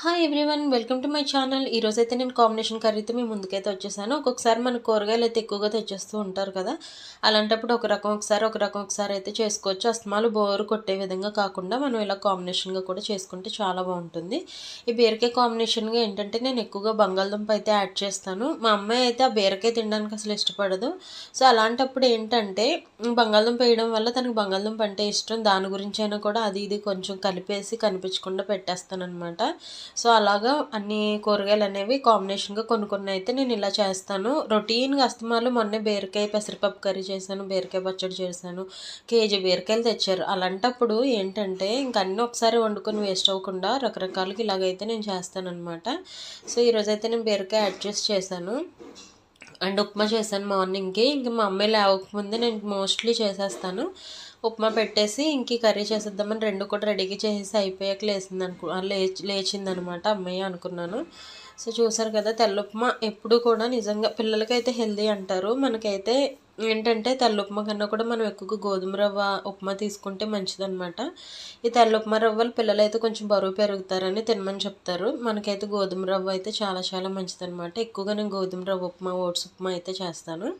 Hi everyone welcome to my channel ఈరోజు అయితే నేను కాంబినేషన్ కర్రీతో మీ ముందుకైతే వచ్చేసాను. ఒక్కొక్కసారి మన కూరగాయలు అయితే ఎక్కువగా తెచ్చేస్తూ ఉంటారు కదా. అలాంటప్పుడు ఒక రకం ఒకసారి ఒక రకం ఒకసారి అయితే చేసుకోవచ్చు. అస్తమాలు బోరు కొట్టే విధంగా కాకుండా మనం ఇలా కాంబినేషన్గా కూడా చేసుకుంటే చాలా బాగుంటుంది. ఈ బీరకాయ కాంబినేషన్గా ఏంటంటే నేను ఎక్కువగా బంగాళదుంప అయితే యాడ్ చేస్తాను. మా అమ్మాయి అయితే ఆ బీరకాయ తినడానికి అసలు ఇష్టపడదు. సో అలాంటప్పుడు ఏంటంటే బంగాళదుంప వేయడం వల్ల తనకు బంగాళదుంప అంటే ఇష్టం. దాని గురించి అయినా కూడా అది ఇది కొంచెం కలిపేసి కనిపించకుండా పెట్టేస్తాను అనమాట సో అలాగా అన్ని కూరగాయలు అనేవి కాంబినేషన్గా కొన్ని కొన్ని అయితే నేను ఇలా చేస్తాను. రొటీన్గా అస్తమాలు మొన్నే బీరకాయ పెసరపప్పు కర్రీ చేశాను బీరకాయ పచ్చడి చేశాను కేజీ బీరకాయలు తెచ్చారు. అలాంటప్పుడు ఏంటంటే ఇంక అన్నీ ఒకసారి వండుకొని వేస్ట్ అవ్వకుండా రకరకాలకి ఇలాగైతే నేను చేస్తాను సో ఈరోజు అయితే నేను బీరకాయ అడ్జస్ట్ చేశాను. అండ్ ఉప్మా చేశాను మార్నింగ్కి. ఇంక మా అమ్మాయి లేవకముందే నేను మోస్ట్లీ చేసేస్తాను. ఉప్మా పెట్టేసి ఇంక కర్రీ చేసేద్దామని రెండు కూడా రెడీగా చేసేసి అయిపోయాక లేచింది అనుకు లేచి లేచిందనమాట అమ్మాయి అనుకున్నాను. సో చూసారు కదా తెల్ల ఉప్మా ఎప్పుడు కూడా నిజంగా పిల్లలకైతే హెల్దీ అంటారు. మనకైతే ఏంటంటే తెల్ల ఉప్మా కన్నా కూడా మనం ఎక్కువగా గోధుమ రవ్వ ఉప్మా తీసుకుంటే మంచిదనమాట. ఈ తెల్ల ఉప్మా రవ్వలు పిల్లలు అయితే కొంచెం బరువు పెరుగుతారని తినమని చెప్తారు. మనకైతే గోధుమ రవ్వ అయితే చాలా చాలా మంచిదనమాట. ఎక్కువగా నేను గోధుమ రవ్వ ఉప్మా ఓట్స్ ఉప్మా అయితే చేస్తాను.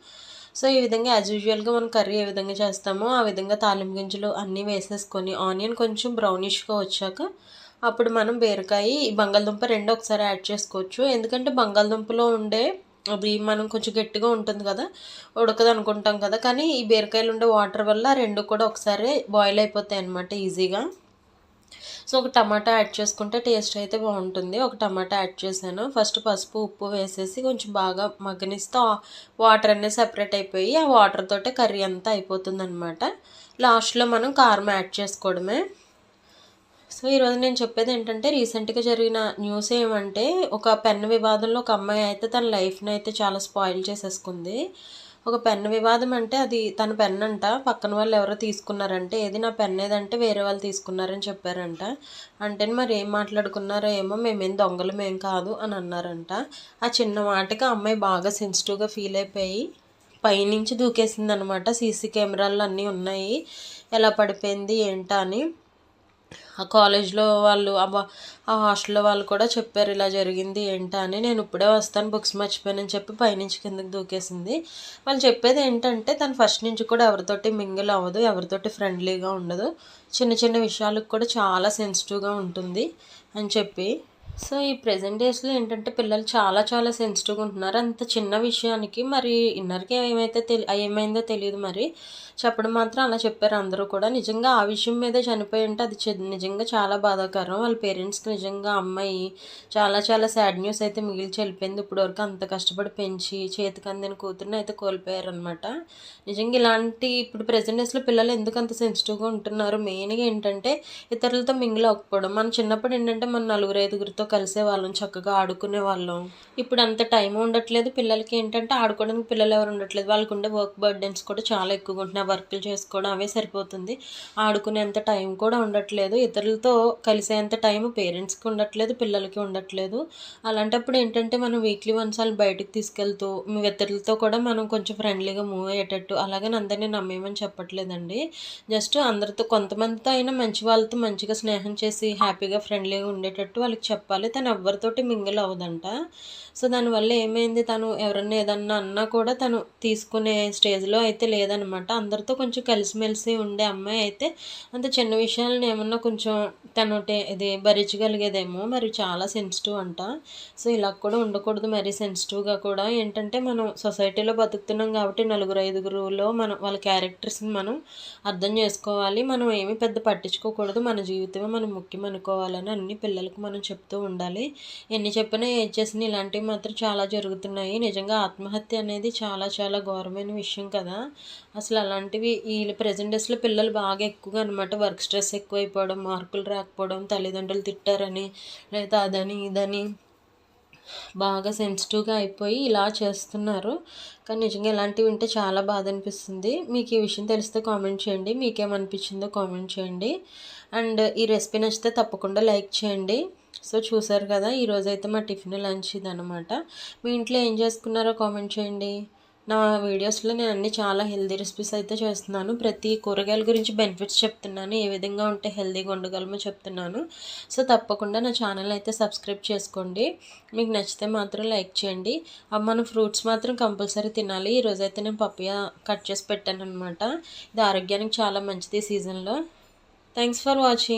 సో ఈ విధంగా యాజ్ యూజువల్గా మనం కర్రీ ఏ విధంగా చేస్తామో ఆ విధంగా తాలింపు గింజలు అన్నీ వేసేసుకొని ఆనియన్ కొంచెం బ్రౌనిష్గా వచ్చాక అప్పుడు మనం బీరకాయ బంగాళదుంప రెండు ఒకసారి యాడ్ చేసుకోవచ్చు. ఎందుకంటే బంగాళదుంపలో ఉండే అది మనం కొంచెం గట్టిగా ఉంటుంది కదా ఉడకదు అనుకుంటాం కదా. కానీ ఈ బీరకాయలు ఉండే వాటర్ వల్ల రెండు కూడా ఒకసారి బాయిల్ అయిపోతాయి అనమాట ఈజీగా సో ఒక టమాటా యాడ్ చేసుకుంటే టేస్ట్ అయితే బాగుంటుంది. ఒక టమాటా యాడ్ చేశాను. ఫస్ట్ పసుపు ఉప్పు వేసేసి కొంచెం బాగా మగ్గనిస్తే వాటర్ అనేది సెపరేట్ అయిపోయి ఆ వాటర్ తోటే కర్రీ అంతా అయిపోతుంది అనమాట లాస్ట్లో మనం కారం యాడ్ చేసుకోవడమే. సో ఈరోజు నేను చెప్పేది ఏంటంటే రీసెంట్గా జరిగిన న్యూస్ ఏమంటే ఒక పెన్ వివాదంలో ఒక అమ్మాయి అయితే తన లైఫ్ని అయితే చాలా స్పాయిల్ చేసేసుకుంది. ఒక పెన్ వివాదం అంటే అది తన పెన్ అంట పక్కన వాళ్ళు ఎవరో తీసుకున్నారంటే ఏది నా పెన్ ఏదంటే వేరే వాళ్ళు తీసుకున్నారని చెప్పారంట. అంటే మరి ఏం మాట్లాడుకున్నారో ఏమో మేమేం దొంగలమేం కాదు అని అన్నారంట. ఆ చిన్న మాటకి అమ్మాయి బాగా సెన్సిటివ్గా ఫీల్ అయిపోయి పైనుంచి దూకేసింది అనమాట సీసీ కెమెరాలు అన్నీ ఉన్నాయి. ఎలా పడిపోయింది ఏంటా అని. ఆ కాలేజ్లో వాళ్ళు ఆ హాస్టల్లో వాళ్ళు కూడా చెప్పారు ఇలా జరిగింది ఏంటా అని. నేను ఇప్పుడే వస్తాను బుక్స్ మర్చిపోయానని చెప్పి పైనుంచి కిందకి దూకేసింది. వాళ్ళు చెప్పేది ఏంటంటే తను ఫస్ట్ నుంచి కూడా ఎవరితోటి మింగిల్ అవ్వదు ఎవరితోటి ఫ్రెండ్లీగా ఉండదు. చిన్న చిన్న విషయాలకు కూడా చాలా సెన్సిటివ్గా ఉంటుంది అని చెప్పి సో ఈ ప్రజెంట్ డేస్లో ఏంటంటే పిల్లలు చాలా చాలా సెన్సిటివ్గా ఉంటున్నారు. అంత చిన్న విషయానికి మరి ఇన్నర్కి ఏమైతే తెలి ఏమైందో తెలియదు మరి. చెప్పడం మాత్రం అలా చెప్పారు అందరూ కూడా. నిజంగా ఆ విషయం మీదే చనిపోయి ఉంటే అది నిజంగా చాలా బాధాకరం. వాళ్ళ పేరెంట్స్కి నిజంగా అమ్మాయి చాలా చాలా సాడ్ న్యూస్ అయితే మిగిల్చి వెళ్ళిపోయింది. ఇప్పటివరకు వరకు అంత కష్టపడి పెంచి చేతికి అందిన కూతురుని అయితే కోల్పోయారనమాట నిజంగా ఇలాంటి ఇప్పుడు ప్రజెంట్ డేస్లో పిల్లలు ఎందుకు అంత సెన్సిటివ్గా ఉంటున్నారు? మెయిన్గా ఏంటంటే ఇతరులతో మింగిల్ అవ్వకపోవడం. మన చిన్నప్పుడు ఏంటంటే మన నలుగురు ఐదుగురితో కలిసే వాళ్ళం చక్కగా ఆడుకునే వాళ్ళం ఇప్పుడు అంత టైం ఉండట్లేదు. పిల్లలకి ఏంటంటే ఆడుకోవడానికి పిల్లలు ఎవరు ఉండట్లేదు. వాళ్ళకు ఉండే వర్క్ బర్డెన్స్ కూడా చాలా ఎక్కువగా ఉంటున్నాయి. వర్క్లు చేసుకోవడం అవే సరిపోతుంది. ఆడుకునేంత టైం కూడా ఉండట్లేదు. ఇతరులతో కలిసేంత టైం పేరెంట్స్కి ఉండట్లేదు పిల్లలకి ఉండట్లేదు. అలాంటప్పుడు ఏంటంటే మనం వీక్లీ వన్స్ వాళ్ళు బయటకు తీసుకెళ్తూ మీ ఇతరులతో కూడా మనం కొంచెం ఫ్రెండ్లీగా మూవ్ అయ్యేటట్టు అలాగని అందరినీ నమ్మేమని చెప్పట్లేదండి. జస్ట్ అందరితో కొంతమందితో అయినా మంచి వాళ్ళతో మంచిగా స్నేహం చేసి హ్యాపీగా ఫ్రెండ్లీగా ఉండేటట్టు వాళ్ళకి చెప్పాలి. తను ఎవరితోటి మింగిల్ అవ్వదంట. సో దానివల్ల ఏమైంది? తను ఎవరన్నా ఏదన్నా అన్నా కూడా తను తీసుకునే స్టేజ్లో అయితే లేదనమాట. అందరితో కొంచెం కలిసిమెలిసి ఉండే అమ్మాయి అయితే అంత చిన్న విషయాలను ఏమన్నా కొంచెం తను ఇది భరించగలిగేదేమో మరి చాలా సెన్సిటివ్ అంట. సో ఇలా కూడా ఉండకూడదు మరీ సెన్సిటివ్గా కూడా. ఏంటంటే మనం సొసైటీలో బతుకుతున్నాం కాబట్టి నలుగురు ఐదుగురులో మనం వాళ్ళ క్యారెక్టర్స్ని మనం అర్థం చేసుకోవాలి. మనం ఏమి పెద్ద పట్టించుకోకూడదు. మన జీవితమే మనం ముఖ్యం అనుకోవాలని అన్ని పిల్లలకు మనం చెప్తూ ఉండాలి. ఎన్ని చెప్పినా ఏం చేసినా ఇలాంటివి మాత్రం చాలా జరుగుతున్నాయి. నిజంగా ఆత్మహత్య అనేది చాలా చాలా ఘోరమైన విషయం కదా. అసలు అలాంటివి ఈ ప్రజెంట్ డేస్లో పిల్లలు బాగా ఎక్కువగా అనమాట వర్క్ స్ట్రెస్ ఎక్కువైపోవడం మార్కులు రాకపోవడం తల్లిదండ్రులు తిట్టారని లేదా అదని ఇదని బాగా సెన్సిటివ్గా అయిపోయి ఇలా చేస్తున్నారు. కానీ నిజంగా ఇలాంటివి వింటే చాలా బాధ అనిపిస్తుంది. మీకు ఈ విషయం తెలిస్తే కామెంట్ చేయండి. మీకేమనిపించిందో కామెంట్ చేయండి. అండ్ ఈ రెసిపీ నచ్చితే తప్పకుండా లైక్ చేయండి. సో చూసారు కదా ఈరోజైతే మా టిఫిన్ లంచ్ ఇదనమాట మీ ఇంట్లో ఏం చేసుకున్నారో కామెంట్ చేయండి. నా వీడియోస్లో నేను అన్ని చాలా హెల్దీ రెసిపీస్ అయితే చేస్తున్నాను. ప్రతి కూరగాయల గురించి బెనిఫిట్స్ చెప్తున్నాను. ఏ విధంగా ఉంటే హెల్దీగా ఉండగలమో చెప్తున్నాను. సో తప్పకుండా నా ఛానల్ అయితే సబ్స్క్రైబ్ చేసుకోండి. మీకు నచ్చితే మాత్రం లైక్ చేయండి. మనం ఫ్రూట్స్ మాత్రం కంపల్సరీ తినాలి. ఈరోజు అయితే నేను పప్పియ కట్ చేసి పెట్టాను అనమాట ఇది ఆరోగ్యానికి చాలా మంచిది సీజన్లో. Thanks for watching.